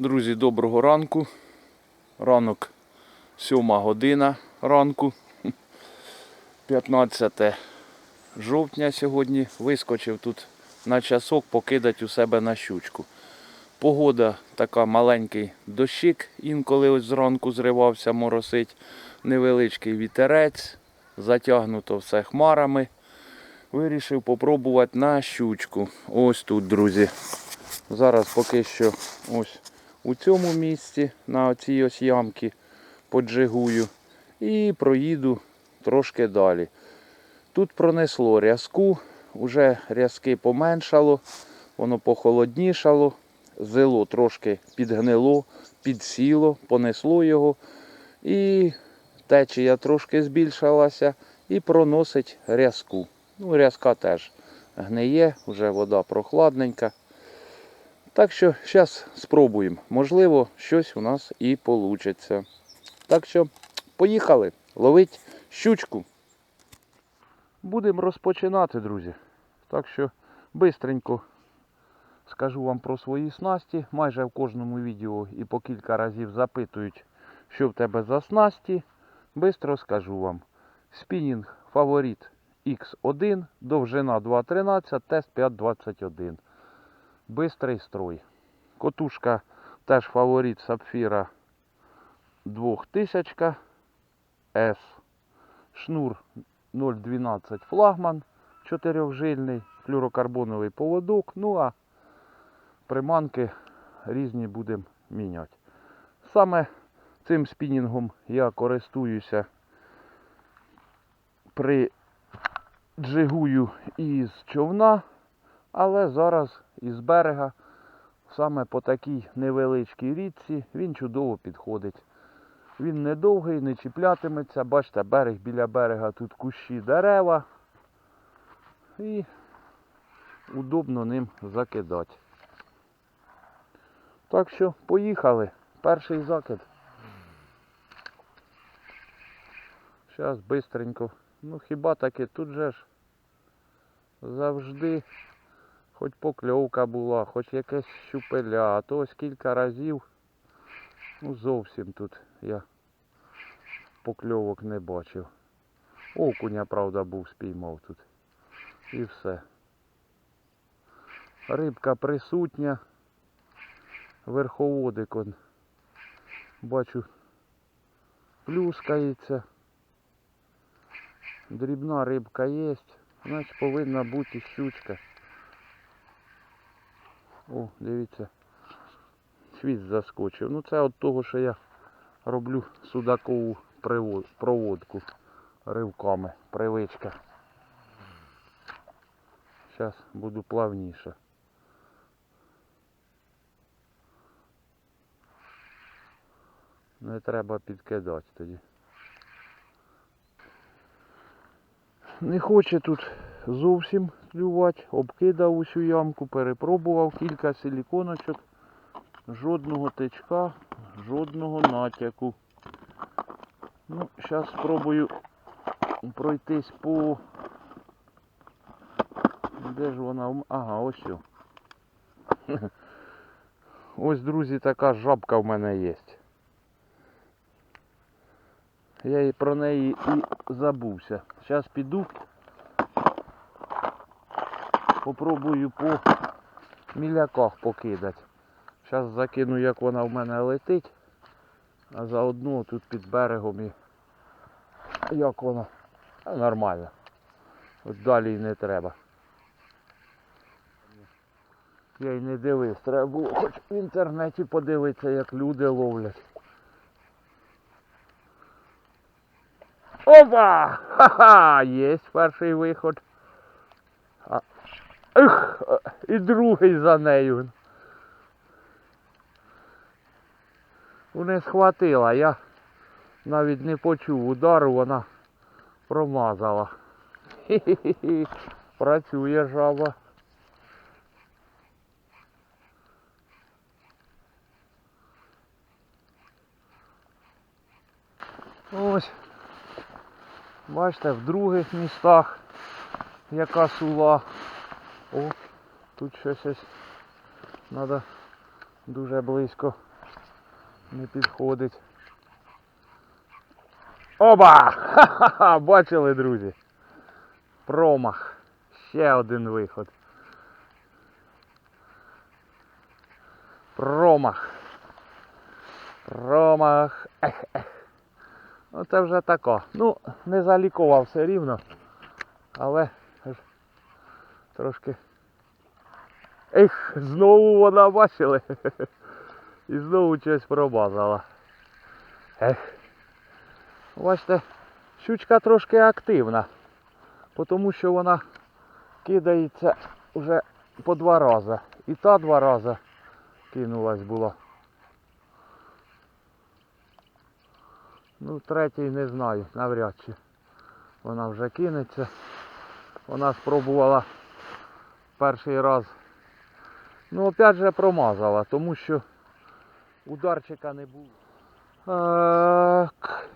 Друзі, доброго ранку. Ранок 7 година ранку. 15 жовтня сьогодні. Вискочив тут на часок покидати у себе на щучку. Погода така маленький дощик, інколи ось зранку зривався, моросить. Невеличкий вітерець, затягнуто все хмарами. Вирішив попробувати на щучку. Ось тут, друзі. Зараз поки що ось у цьому місці, на цій ось ямці поджигую. І проїду трошки далі. Тут пронесло рязку, вже рязки поменшало, воно похолоднішало, зело трошки підгнило, підсіло, понесло його. І течія трошки збільшилася і проносить рязку. Ну, рязка теж гниє, вже вода прохладненька. Так що зараз спробуємо. Можливо, щось у нас і вийде. Так що поїхали ловить щучку. Будемо розпочинати, друзі. Так що бистренько скажу вам про свої снасті. Майже в кожному відео і по кілька разів запитують, що в тебе за снасті. Бистро скажу вам. Спінінг фаворит X1, довжина 2.13, тест 5.21. Бистрий строй. Котушка теж фаворит сапфіра 2000 S. Шнур 0,12 флагман чотирьохжильний, флюрокарбоновий поводок. Ну а приманки різні будемо міняти. Саме цим спінінгом я користуюся при джигую із човна, але зараз із берега, саме по такій невеличкій річці, він чудово підходить. Він не довгий, не чіплятиметься. Бачите, берег біля берега, тут кущі дерева. І удобно ним закидати. Так що поїхали. Перший закид. Зараз бистренько. Ну хіба таки тут же ж завжди хоч покльовка була, хоч якесь щупеля, а то ось кілька разів. Ну зовсім тут я покльовок не бачив. Окуня, правда, був спіймав тут. І все. Рибка присутня. Верховодик он. Бачу, плюскається. Дрібна рибка є. Значить повинна бути щучка. О, дивіться. Хвіст заскочив. Ну це від того, що я роблю судакову проводку ривками. Привичка. Зараз буду плавніше. Не треба підкидати тоді. Не хоче тут зовсім клювати. Обкидав усю ямку, перепробував кілька силіконочок. Жодного течка, жодного натяку. Ну, зараз спробую пройтись по... Де ж вона? Ага, ось. о. Ось, друзі, така жабка в мене є. Я і про неї і забувся. Зараз піду. Попробую по міляках покидати. Зараз закину, як вона в мене летить. А заодно тут під берегом і як вона. А, нормально. От далі й не треба. Я й не дивився, треба було хоч в інтернеті подивитися, як люди ловлять. Опа! Ха-ха! Є перший виход. Ех, і другий за нею. Не схватила, я навіть не почув удару, вона промазала. Хі-хі-хі. Працює жаба. Ось. Бачите, в других містах яка сула. О, тут щось ось треба дуже близько Не підходить. Оба! Ха-ха-ха! Бачили, друзі? Промах. Ще один виход. Промах. Промах. Ех, ех. Ну це вже тако. Ну, не залікував все рівно. Але трошки. Ех, знову вона бачили. І знову щось промазала. Ех. Бачите, щучка трошки активна. Тому що вона кидається вже по два рази. І та два рази кинулась була. Ну, третій не знаю, навряд чи вона вже кинеться. Вона спробувала перший раз. Ну, опять же промазала, тому що ударчика не було. Так.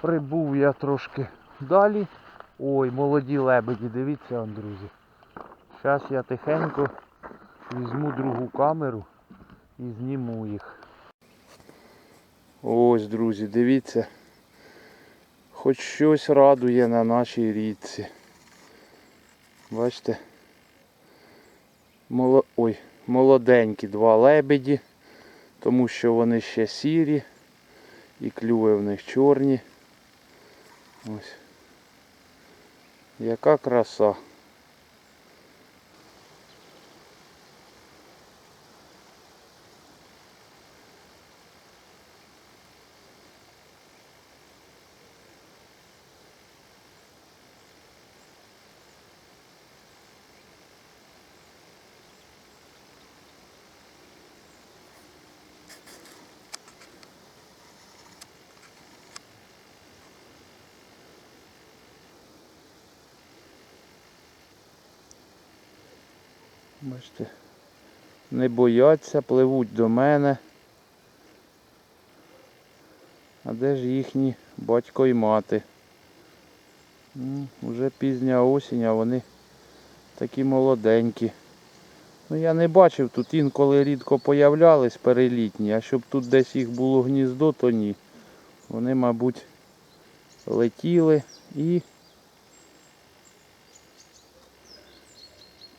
Прибув я трошки далі. Ой, молоді лебеді, дивіться, друзі. Зараз я тихенько візьму другу камеру і зніму їх. Ось, друзі, дивіться. Хоч щось радує на нашій річці. Бачите? Ой, молоденькі два лебеді, тому що вони ще сірі і клюви в них чорні. Ось. Яка краса. Бачите, не бояться, пливуть до мене. А де ж їхні батько і мати? М, Уже пізня осінь, а вони такі молоденькі. Ну я не бачив, тут інколи рідко появлялись перелітні, а щоб тут десь їх було гніздо, то ні. Вони, мабуть, летіли і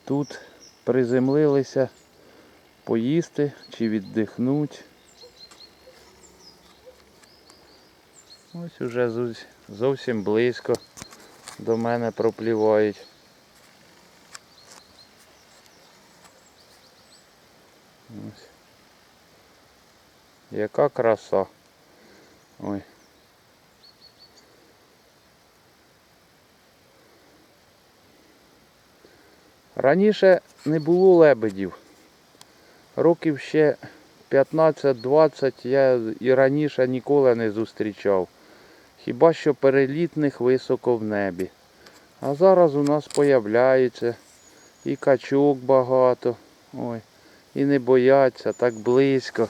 тут приземлилися поїсти чи віддихнуть. Ось уже зовсім близько до мене проплівають. Ось. Яка краса. Ой. Раніше не було лебедів. Років ще 15-20 я і раніше ніколи не зустрічав. Хіба що перелітних високо в небі. А зараз у нас появляється і качок багато. Ой. І не бояться так близько.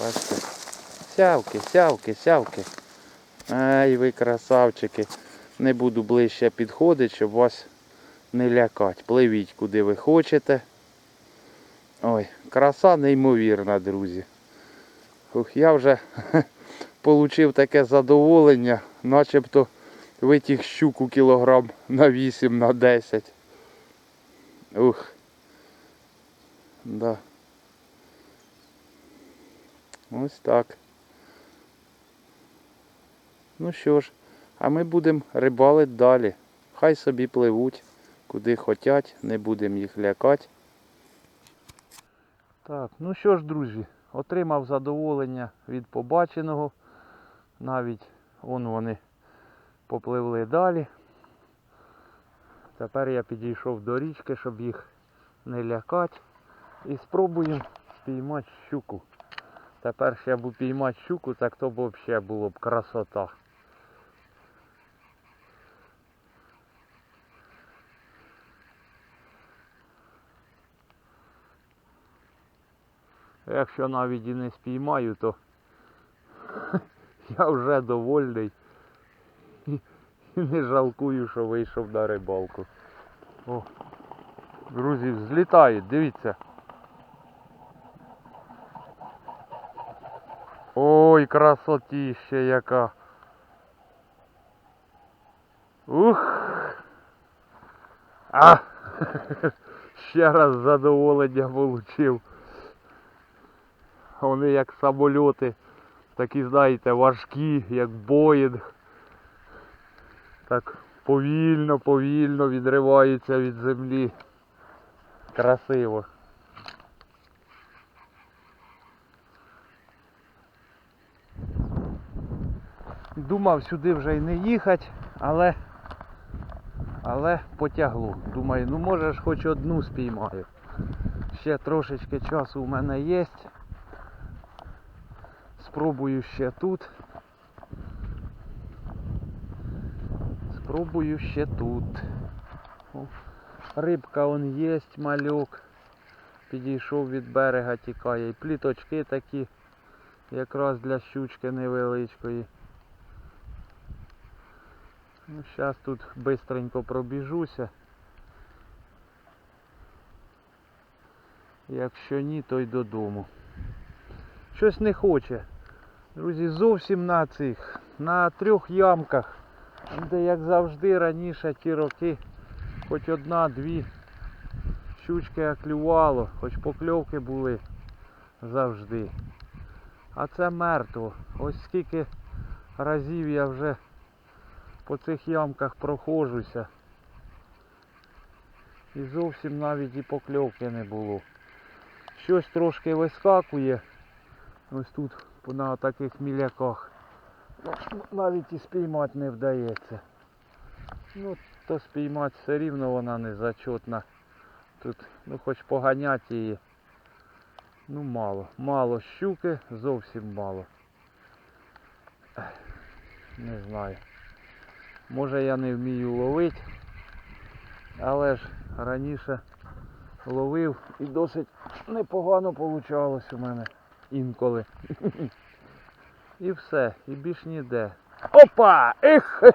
Бачите. Сявки, сявки, сявки. Ай, ви красавчики. Не буду ближче підходити, щоб вас не лякати. Пливіть куди ви хочете. Ой, краса неймовірна, друзі. Ух, я вже отримав таке задоволення, начебто витяг щуку кілограм на 8 на 10. Ух. Да. Ось так. Ну що ж, а ми будемо рибалити далі. Хай собі пливуть, куди хочуть, не будемо їх лякати. Так, ну що ж, друзі, отримав задоволення від побаченого. Навіть вон вони попливли далі. Тепер я підійшов до річки, щоб їх не лякати. І спробуємо спіймати щуку. Тепер ще б упіймати щуку, так то б взагалі було б красота. Якщо навіть і не спіймаю, то я вже довольний і не жалкую, що вийшов на рибалку. О, друзі, злітають, дивіться. Ой, красотіще яка. Ух. А! Ще раз задоволення получив. Вони як самольоти, такі, знаєте, важкі, як Боїнг. Так повільно, повільно відриваються від землі. Красиво. Думав сюди вже й не їхати, але але потягло. Думаю, ну може ж хоч одну спіймаю. Ще трошечки часу у мене є. Спробую ще тут. Спробую ще тут. Рибка он є, мальок. Підійшов від берега, тікає. І пліточки такі, якраз для щучки невеличкої. Ну, зараз тут бистренько пробіжуся. Якщо ні, то й додому. Щось не хоче. Друзі, зовсім на цих, на трьох ямках, де як завжди раніше ті роки, хоч одна-дві щучки клювало, хоч покльовки були завжди. А це мертво. Ось скільки разів я вже по цих ямках проходжуся. І зовсім навіть і покльовки не було. Щось трошки вискакує. Ось тут на таких міляках. Ну, Навіть і спіймати не вдається. Ну, то спіймати все рівно вона не зачетна. Тут, ну хоч поганять її. Ну мало. Мало щуки, зовсім мало. Не знаю. Може я не вмію ловити, але ж раніше ловив і досить непогано вийшло у мене інколи. І все, і більш ніде. Опа! Ех!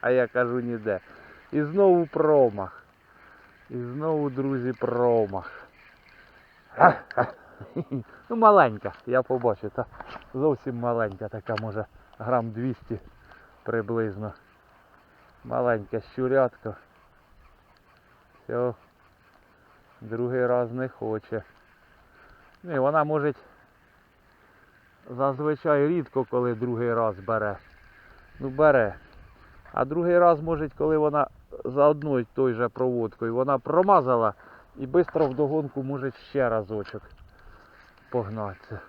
А я кажу ніде. І знову промах. І знову, друзі, промах. Ну маленька, я побачу, та зовсім маленька така, може грам 200 приблизно. Маленька щурятка. Все. Другий раз не хоче. Ні, вона може зазвичай рідко, коли другий раз бере. Ну бере. А другий раз може, коли вона за одною той же проводкою, вона промазала і швидко вдогонку може ще разочок погнатися.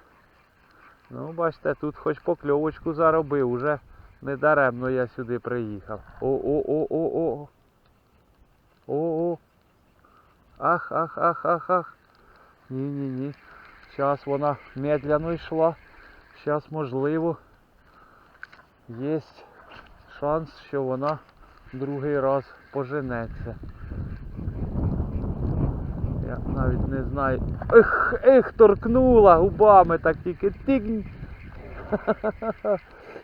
Ну, бачите, тут хоч покльовочку заробив, уже недаремно я сюди приїхав. О-о-о-о-о. О-о. Ах, ах, ах, ах, ах. Ні-ні-ні. Зараз вона медляно йшла. Зараз можливо є шанс, що вона другий раз поженеться. Я навіть не знаю. Ех, ех, торкнула губами так тільки тик.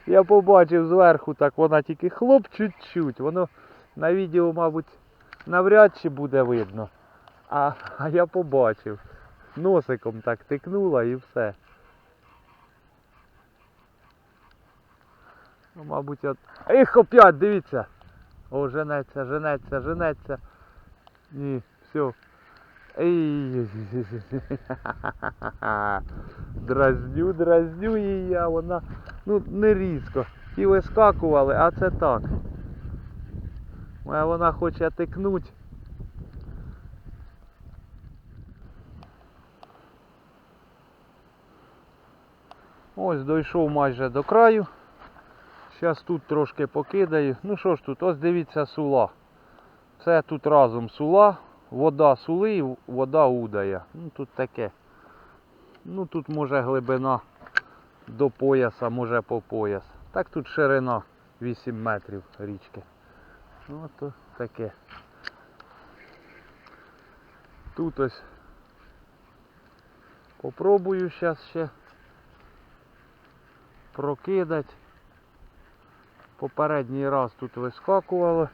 Я побачив зверху, так вона тільки хлоп чуть-чуть. Воно на відео, мабуть, навряд чи буде видно. А, а я побачив. Носиком так тикнула і все. Ну, мабуть, от... Ех, опять, дивіться. О, женеться, женеться, женеться. Ні, все. Ей. Дразню, дразню її я, вона ну не різко. Ті вискакували, а це так. Моя вона хоче тикнуть. Ось дійшов майже до краю. Зараз тут трошки покидаю. Ну що ж тут, ось дивіться сула. Все тут разом сула, вода сули і вода удає. Ну тут таке. Ну тут може глибина до пояса, може по пояс. Так тут ширина 8 метрів річки. Ну то таке. Тут ось попробую зараз ще прокидати. Попередній раз тут вискакувало.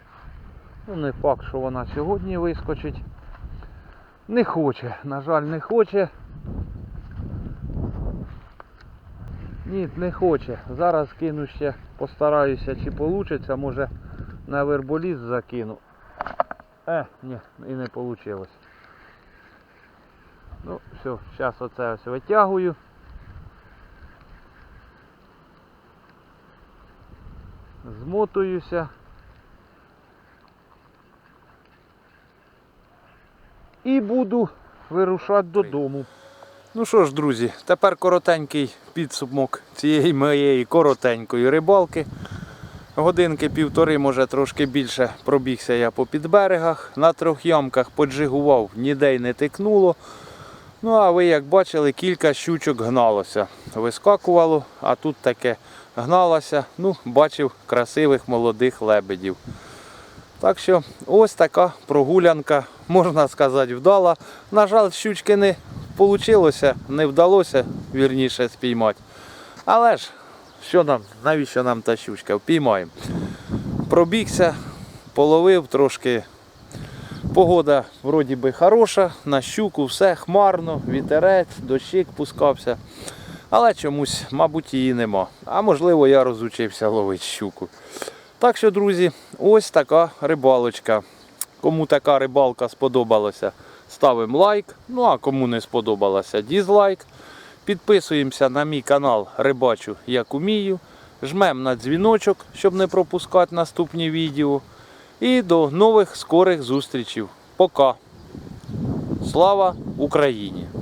Ну не факт, що вона сьогодні вискочить. Не хоче, на жаль, не хоче. Ні, не хоче. Зараз кину ще, постараюся, чи вийде, може на верболіз закину. Е, ні, і не вийшло. Ну, все, зараз оце ось витягую. Змотуюся. І буду вирушати додому. Ну що ж, друзі, тепер коротенький підсумок цієї моєї коротенької рибалки. Годинки півтори, може трошки більше пробігся я по підберегах. На трьох ямках поджигував, ніде й не тикнуло. Ну, а ви, як бачили, кілька щучок гналося. Вискакувало, а тут таке гналося. Ну, бачив красивих молодих лебедів. Так що ось така прогулянка, можна сказати, вдала. На жаль, щучки не вийшло, не вдалося вірніше спіймати. Але ж, що нам, навіщо нам та щучка? Впіймаємо. Пробігся, половив трошки. Погода вроді би хороша, на щуку все хмарно, вітерець, дощик пускався. Але чомусь, мабуть, її нема. А можливо, я розучився ловити щуку. Так що, друзі, ось така рибалочка. Кому така рибалка сподобалася, ставимо лайк. Ну а кому не сподобалося, дізлайк. Підписуємося на мій канал Рибачу як умію. Жмемо на дзвіночок, щоб не пропускати наступні відео. І до нових скорих зустрічей. Пока. Слава Україні!